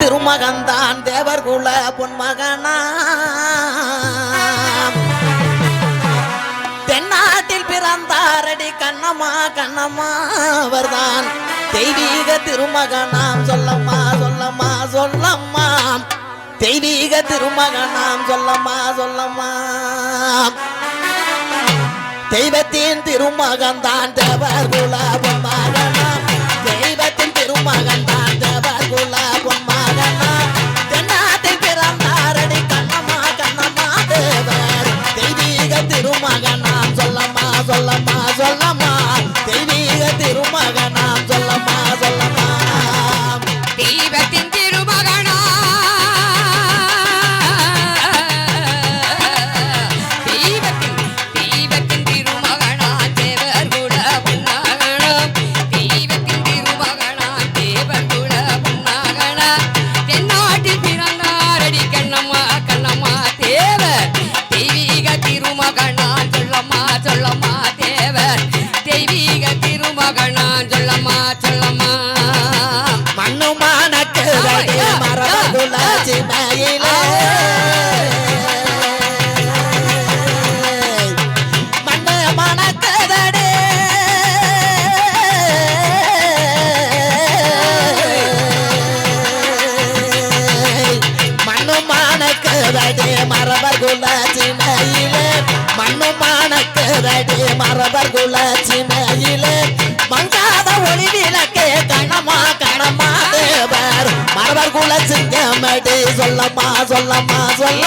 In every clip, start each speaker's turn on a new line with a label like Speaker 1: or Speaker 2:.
Speaker 1: திருமகன்தான் தேவர்குல பொன்மகனா தென்னாட்டில் பிறந்தாரடி கண்ணம்மா கண்ணம்மா அவர்தான். தெய்வீக திருமகனாம் சொல்லம்மா சொல்லம்மா சொல்லம்மா தெய்வீக திருமகனாம் சொல்லம்மா சொல்லம்மா தெய்வத்தின் திருமகன்தான் தேவர்குல பொன்மகனா மரபர் குலாச்சினையிலே மண்ணுமான கதடி மரபர் குலாச்சினையிலே மரவர் குல சிங்கமடி சொல்லம்மா சொல்லம்மா சொல்ல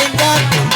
Speaker 1: கொடுங்கள்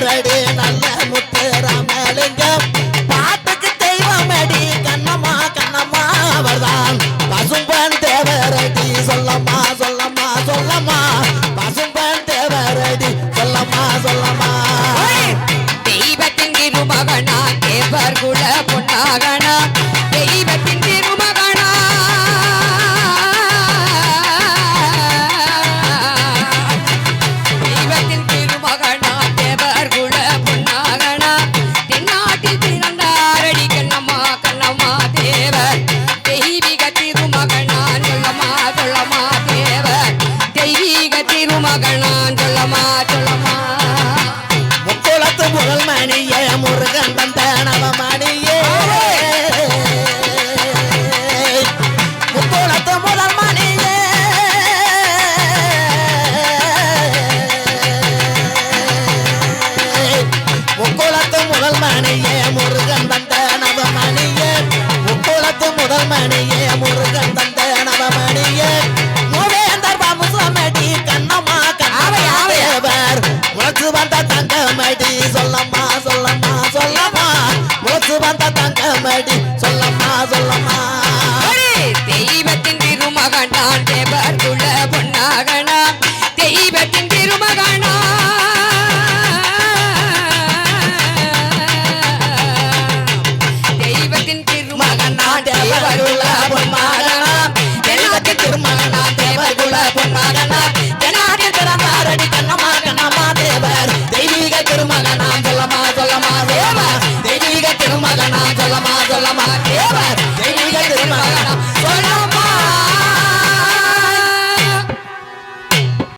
Speaker 1: பாரடி நல்ல முத்து ராமலிங்கம்.
Speaker 2: பாட்டுக்கு தெய்வம் அடி
Speaker 1: கண்ணம்மா கண்ணம்மா அவர்தான். சொல்லம்மா சொல்லம்மா. மகனான் சொல்லமா மூச்சு வந்த தங்கமடி சொல்லம்மா சொல்லம்மா சொல்லம்மா. மூச்சு வந்த தங்கமடி சொல்லம்மா சொல்லம்மா.
Speaker 2: தெய்வத்தின் திருமகன் நான் தேவர் குல பொன்னாகனா. தெய்வத்தின் திருமகனா.